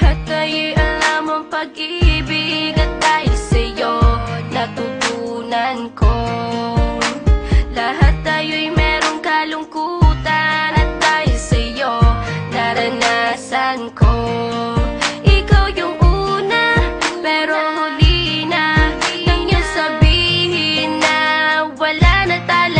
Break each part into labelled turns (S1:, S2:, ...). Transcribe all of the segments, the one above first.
S1: Lahat ay alam ang pag-ibig At dahil sa'yo natutunan ko. Lahat tayo'y merong kalungkutan At dahil sa'yo naranasan ko. Ikaw yung una pero huli na Nang sabihin Wala na talaga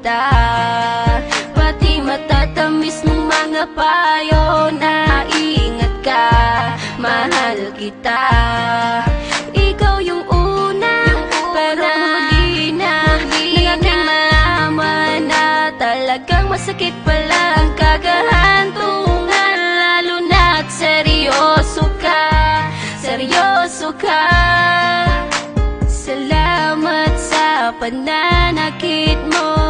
S1: kita. Pati matatamis ng mga payo na ingat ka Mahal kita. Ikaw yung una pero huli na Nang aking malaman na talagang masakit pala ang kagahantungan Lalo na't seryoso ka seryoso ka. Salamat sa pananakit mo